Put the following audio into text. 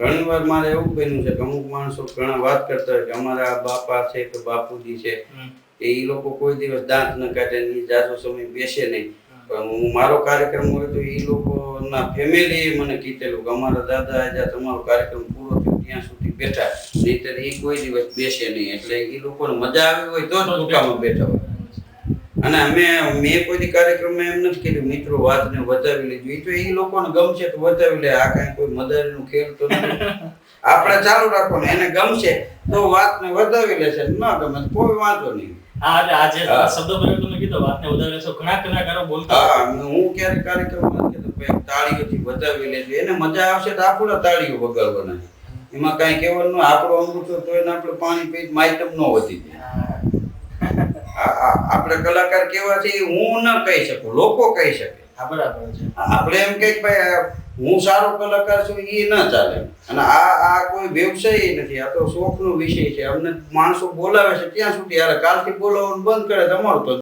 ઘણી વાર મારે એવું બન્યું છે કે અમુક માણસો ઘણા વાત કરતા હોય કે અમારા બાપા છે કે બાપુજી છે. એ લોકો કોઈ દિવસ દાંત ન કાઢે ને ઈ જાજો સમય બેસે નહીં. પણ હું મારો કાર્યક્રમ હોય તો એ લોકોના ફેમિલીએ મને કીધેલું કે અમારા દાદા આજે તમારો કાર્યક્રમ પૂરો થયો ત્યાં સુધી બેઠા. નહીતર એ કોઈ દિવસ બેસે નહીં. એટલે એ લોકોને મજા આવી હોય તો જ ટૂંકામાં બેઠા હોય. અને અમે મેં કોઈ કાર્યક્રમમાં એમ નથી કીધું મિત્રો વાતને વધાવી લેજો. એ તો એ લોકોને ગમશે તો વધાવી લે. આ કાંઈ કોઈ મદારીનું ખેલ તો આપણે ચાલુ રાખવાનું. એને ગમશે તો વાતને વધાવી લેશે ન ગમે કોઈ વાંધો નહીં. આજે હા. શબ્દ પ્રયોગ તમે કીધો વાતને વધારે છો ઘણા કલાકારો બોલતા હા હું ક્યારેક કાર્યક્રમમાં કહેતો ભાઈ તાળીઓથી વધાવી લેજો એને મજા આવશે તો આપણે તાળીઓ વગાડવાના. એમાં કાંઈ કહેવાનું ન આપણો અમૃતો તો એને આપણે પાણી પી માઇટમ ન આ- આપણે કલાકાર કેવા છે હું ન કહી શકું લોકો કહી શકે. બરાબર છે. આપણે એમ કે ભાઈ હું સારો કલાકાર છું એ ન ચાલે. અને આ આ કોઈ વ્યવસાય નથી આ તો શોખનો વિષય છે. અમને માણસો બોલાવે છે ત્યાં સુધી યાર કાલથી બોલાવવાનું બંધ કરે તમારું તો